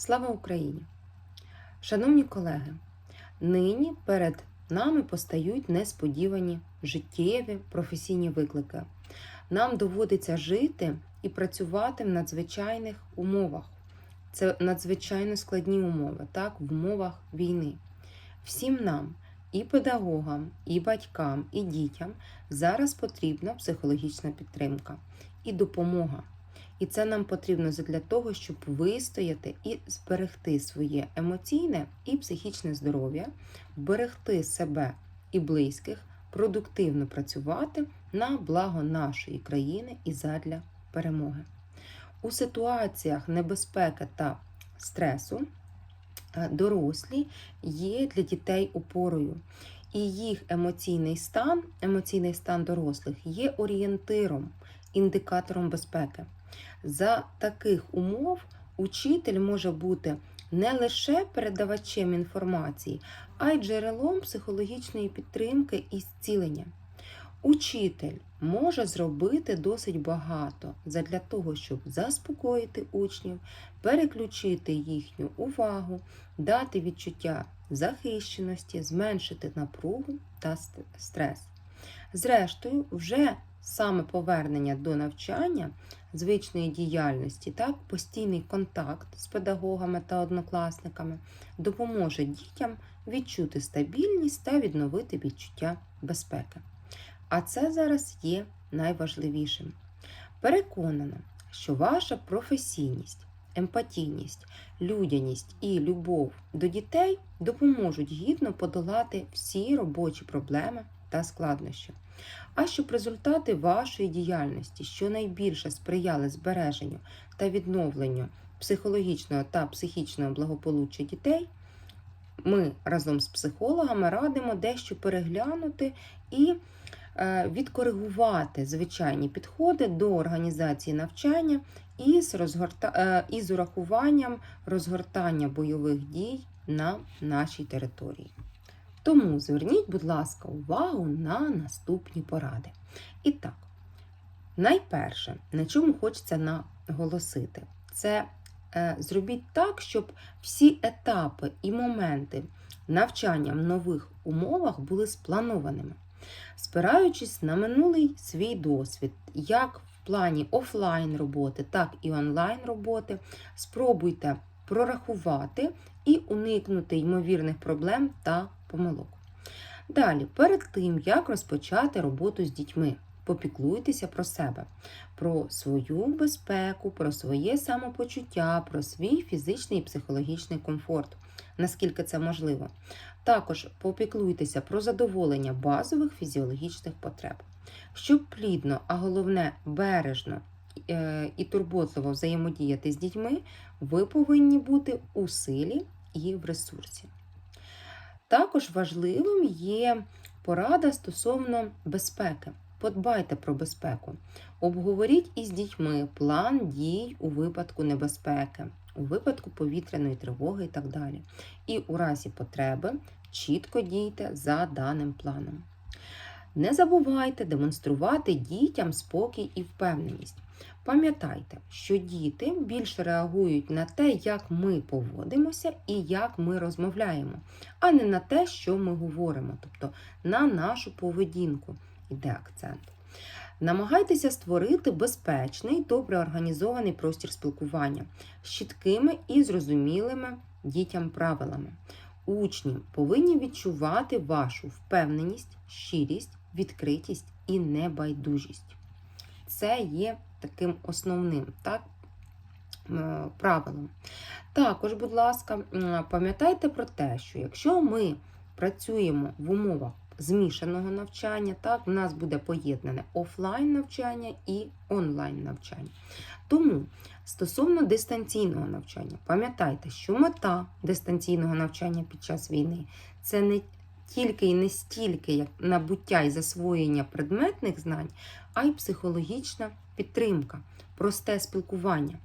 Слава Україні! Шановні колеги, нині перед нами постають несподівані життєві професійні виклики. Нам доводиться жити і працювати в надзвичайних умовах. Це надзвичайно складні умови, так, в умовах війни. Всім нам, і педагогам, і батькам, і дітям зараз потрібна психологічна підтримка і допомога. І це нам потрібно для того, щоб вистояти і зберегти своє емоційне і психічне здоров'я, вберегти себе і близьких, продуктивно працювати на благо нашої країни і задля перемоги. У ситуаціях небезпеки та стресу е, дорослі є для дітей опорою. І їх емоційний стан, емоційний стан дорослих є орієнтиром, індикатором безпеки. За таких умов учитель може бути не лише передавачем інформації, а й джерелом психологічної підтримки і зцілення. Учитель може зробити досить багато для того, щоб заспокоїти учнів, переключити їхню увагу, дати відчуття захищеності, зменшити напругу та стрес. Зрештою, вже саме повернення до навчання, звичної діяльності, так, постійний контакт з педагогами та однокласниками допоможе дітям відчути стабільність та відновити відчуття безпеки. А це зараз є найважливішим. Переконана, що ваша професійність, емпатійність, людяність і любов до дітей допоможуть гідно подолати всі робочі проблеми та складнощі. А щоб результати вашої діяльності щонайбільше сприяли збереженню та відновленню психологічного та психічного благополуччя дітей, ми разом з психологами радимо дещо переглянути і е, відкоригувати звичайні підходи до організації навчання із, розгорта... е, із урахуванням розгортання бойових дій на нашій території. Тому зверніть, будь ласка, увагу на наступні поради. І так, найперше, на чому хочеться наголосити, це е, зробіть так, щоб всі етапи і моменти навчання в нових умовах були спланованими, спираючись на минулий свій досвід, як в плані офлайн роботи, так і онлайн роботи, спробуйте прорахувати і уникнути ймовірних проблем та помилок. Далі, перед тим, як розпочати роботу з дітьми, попіклуйтеся про себе, про свою безпеку, про своє самопочуття, про свій фізичний і психологічний комфорт, наскільки це можливо. Також попіклуйтеся про задоволення базових фізіологічних потреб. Щоб плідно, а головне бережно е, і турботливо взаємодіяти з дітьми, ви повинні бути у силі і в ресурсі. Також важливим є порада стосовно безпеки. Подбайте про безпеку. Обговоріть із дітьми план дій у випадку небезпеки, у випадку повітряної тривоги і так далі. І у разі потреби чітко дійте за даним планом. Не забувайте демонструвати дітям спокій і впевненість. Пам'ятайте, що діти більше реагують на те, як ми поводимося і як ми розмовляємо, а не на те, що ми говоримо, тобто на нашу поведінку йде акцент. Намагайтеся створити безпечний, добре організований простір спілкування з чіткими і зрозумілими дітям правилами. Учні повинні відчувати вашу впевненість, щирість, відкритість і небайдужість. Це є таким основним так, правилом. Також, будь ласка, пам'ятайте про те, що якщо ми працюємо в умовах змішаного навчання, так, в нас буде поєднане офлайн навчання і онлайн навчання. Тому стосовно дистанційного навчання, пам'ятайте, що мета дистанційного навчання під час війни це не тільки і не стільки як набуття і засвоєння предметних знань, а й психологічна підтримка, просте спілкування.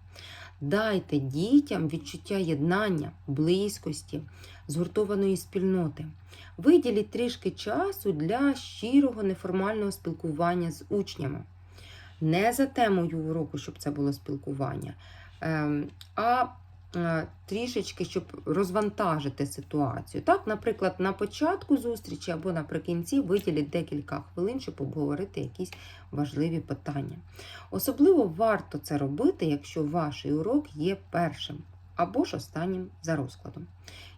Дайте дітям відчуття єднання, близькості, згуртованої спільноти. Виділіть трішки часу для щирого неформального спілкування з учнями. Не за темою уроку, щоб це було спілкування, ем, а трішечки, щоб розвантажити ситуацію. Так, наприклад, на початку зустрічі або наприкінці виділіть декілька хвилин, щоб обговорити якісь важливі питання. Особливо варто це робити, якщо ваш урок є першим або ж останнім за розкладом.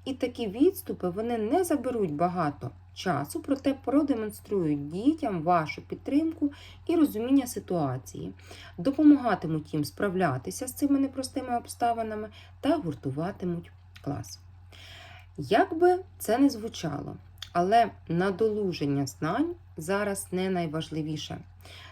І такі відступи вони не заберуть багато часу, проте продемонструють дітям вашу підтримку і розуміння ситуації, допомагатимуть їм справлятися з цими непростими обставинами та гуртуватимуть клас. Як би це не звучало, але надолуження знань зараз не найважливіше.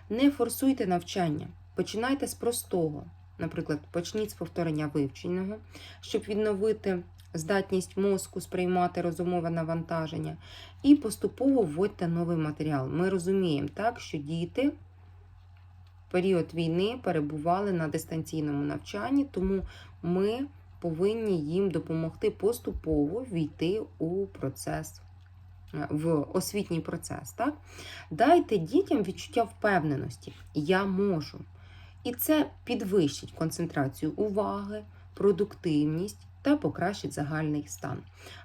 Не форсуйте навчання, починайте з простого. Наприклад, почніть з повторення вивченого, щоб відновити здатність мозку сприймати розумове навантаження, і поступово вводьте новий матеріал. Ми розуміємо, так, що діти в період війни перебували на дистанційному навчанні, тому ми повинні їм допомогти поступово війти у процес, е, в освітній процес. Так? Дайте дітям відчуття впевненості. Я можу. І це підвищить концентрацію уваги, продуктивність та покращить загальний стан.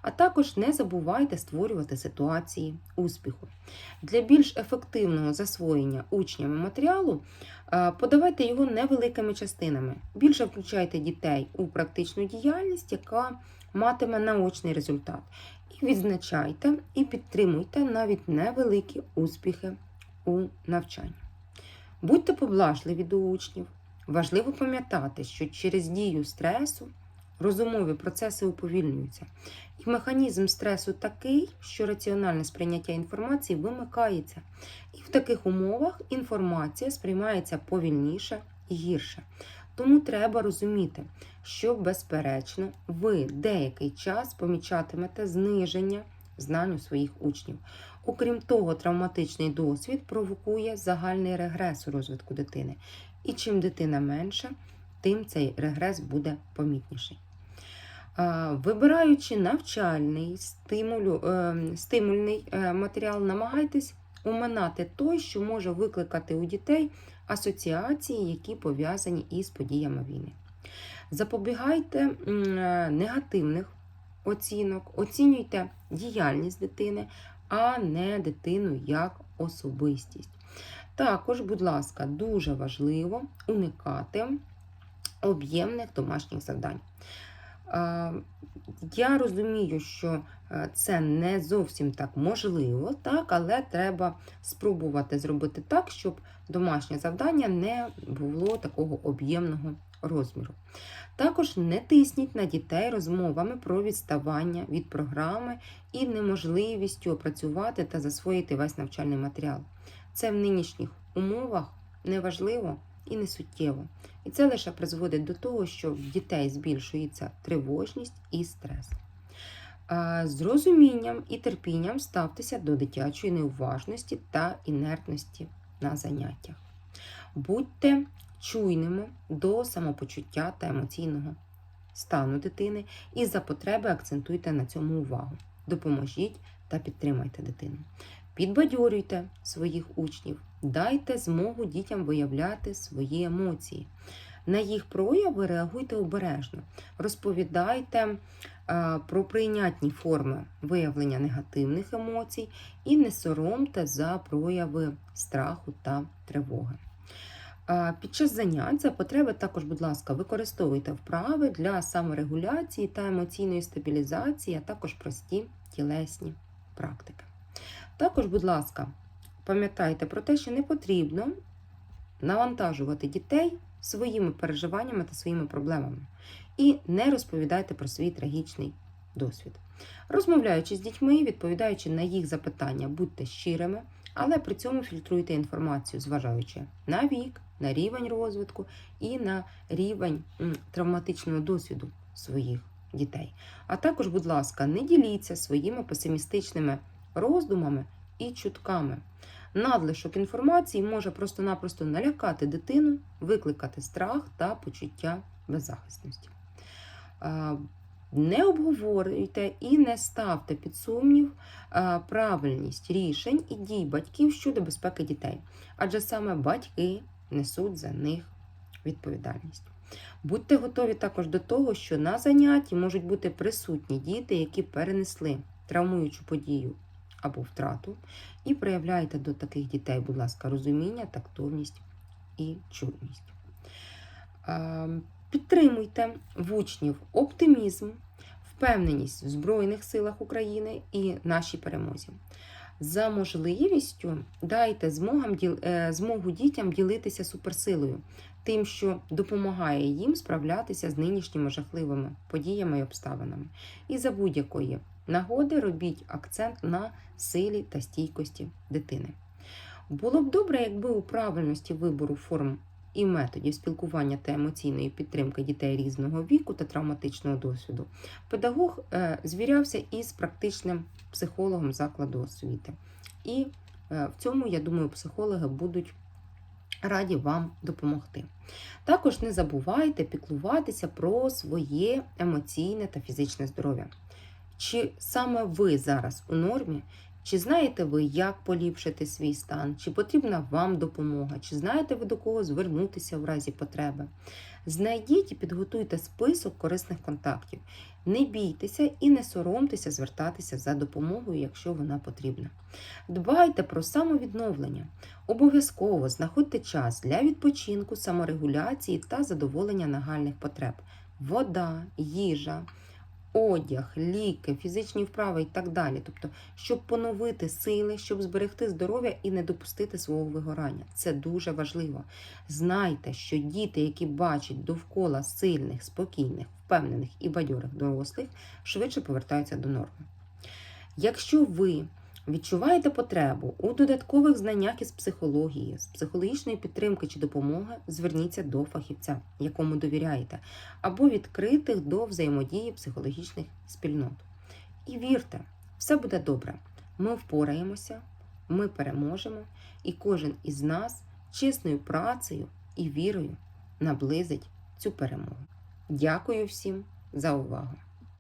А також не забувайте створювати ситуації успіху. Для більш ефективного засвоєння учнями матеріалу е, подавайте його невеликими частинами. Більше включайте дітей у практичну діяльність, яка матиме наочний результат. І відзначайте і підтримуйте навіть невеликі успіхи у навчанні. Будьте поблажливі до учнів. Важливо пам'ятати, що через дію стресу розумові процеси уповільнюються. І механізм стресу такий, що раціональне сприйняття інформації вимикається. І в таких умовах інформація сприймається повільніше і гірше. Тому треба розуміти, що, безперечно, ви деякий час помічатимете зниження знань у своїх учнів. Окрім того, травматичний досвід провокує загальний регрес у розвитку дитини. І чим дитина менша, тим цей регрес буде помітніший. Вибираючи навчальний стимулю, е, стимульний е, матеріал, намагайтесь оминати той, що може викликати у дітей асоціації, які пов'язані із подіями війни. Запобігайте е, негативних оцінок, оцінюйте діяльність дитини, а не дитину як особистість. Також, будь ласка, дуже важливо уникати об'ємних домашніх завдань. Я розумію, що е, це не зовсім так можливо, так, але треба спробувати зробити так, щоб домашнє завдання не було такого об'ємного розміру. Також не тисніть на дітей розмовами про відставання від програми і неможливістю опрацювати та засвоїти весь навчальний матеріал. Це в нинішніх умовах неважливо і не суттєво. І це лише призводить до того, що в дітей збільшується тривожність і стрес. З розумінням і терпінням ставтеся до дитячої неуважності та інертності на заняттях. Будьте чуйними до самопочуття та емоційного стану дитини і за потреби акцентуйте на цьому увагу. Допоможіть та підтримайте дитину. Підбадьорюйте своїх учнів, дайте змогу дітям виявляти свої емоції. На їх прояви реагуйте обережно, розповідайте про прийнятні форми виявлення негативних емоцій і не соромте за прояви страху та тривоги. Під час занять за потреби також, будь ласка, використовуйте вправи для саморегуляції та емоційної стабілізації, а також прості тілесні практики. Також, будь ласка, пам'ятайте про те, що не потрібно навантажувати дітей своїми переживаннями та своїми проблемами. І не розповідайте про свій трагічний досвід. Розмовляючи з дітьми, відповідаючи на їх запитання, будьте щирими, але при цьому фільтруйте інформацію, зважаючи на вік, на рівень розвитку і на рівень травматичного досвіду своїх дітей. А також, будь ласка, не діліться своїми песимістичними роздумами і чутками. Надлишок інформації може просто-напросто налякати дитину, викликати страх та почуття беззахисності. Не обговорюйте і не ставте під сумнів правильність рішень і дій батьків щодо безпеки дітей, адже саме батьки несуть за них відповідальність. Будьте готові також до того, що на занятті можуть бути присутні діти, які перенесли травмуючу подію або втрату, і проявляйте до таких дітей, будь ласка, розуміння, тактовність і чуйність. Підтримуйте в учнів оптимізм, впевненість в Збройних силах України і нашій перемозі. За можливістю дайте е, змогу дітям ділитися суперсилою, тим, що допомагає їм справлятися з нинішніми жахливими подіями і обставинами. І за будь-якої нагоди робіть акцент на силі та стійкості дитини. Було б добре, якби у правильності вибору форм і методів спілкування та емоційної підтримки дітей різного віку та травматичного досвіду педагог е, звірявся із практичним психологом закладу освіти. І е, в цьому, я думаю, психологи будуть раді вам допомогти. Також не забувайте піклуватися про своє емоційне та фізичне здоров'я. Чи саме ви зараз у нормі? Чи знаєте ви, як поліпшити свій стан? Чи потрібна вам допомога? Чи знаєте ви до кого звернутися в разі потреби? Знайдіть і підготуйте список корисних контактів. Не бійтеся і не соромтеся звертатися за допомогою, якщо вона потрібна. Дбайте про самовідновлення. Обов'язково знаходьте час для відпочинку, саморегуляції та задоволення нагальних потреб: вода, їжа, одяг, ліки, фізичні вправи і так далі. Тобто, щоб поновити сили, щоб зберегти здоров'я і не допустити свого вигорання. Це дуже важливо. Знайте, що діти, які бачать довкола сильних, спокійних, впевнених і бадьорих дорослих, швидше повертаються до норми. Якщо ви відчуваєте потребу у додаткових знаннях із психології, з психологічної підтримки чи допомоги, зверніться до фахівця, якому довіряєте, або відкритих до взаємодії психологічних спільнот. І вірте, все буде добре. Ми впораємося, ми переможемо, і кожен із нас чесною працею і вірою наблизить цю перемогу. Дякую всім за увагу!